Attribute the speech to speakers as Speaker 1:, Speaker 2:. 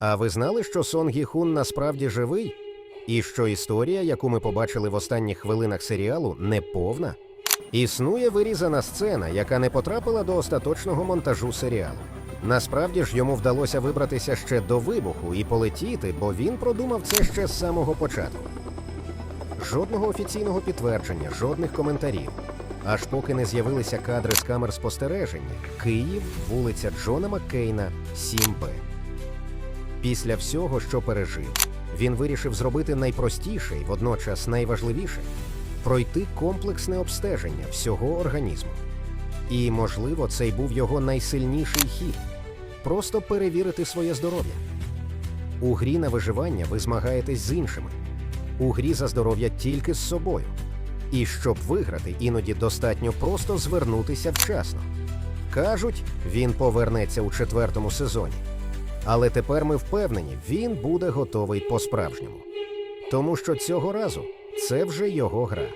Speaker 1: А ви знали, що Сон Гі Хун насправді живий? І що історія, яку ми побачили в останніх хвилинах серіалу, не повна? Існує вирізана сцена, яка не потрапила до остаточного монтажу серіалу. Насправді ж йому вдалося вибратися ще до вибуху і полетіти, бо він продумав це ще з самого початку. Жодного офіційного підтвердження, жодних коментарів. Аж поки не з'явилися кадри з камер спостереження. Київ, вулиця Джона Маккейна, 7Б. Після всього, що пережив, він вирішив зробити найпростіше і водночас найважливіше пройти комплексне обстеження всього організму. І, можливо, це й був його найсильніший хід просто перевірити своє здоров'я. У грі на виживання ви змагаєтесь з іншими. У грі за здоров'я тільки з собою. І щоб виграти, іноді достатньо просто звернутися вчасно. Кажуть, він повернеться у четвертому сезоні. Але тепер ми впевнені, він буде готовий по-справжньому. Тому що цього разу це вже його гра.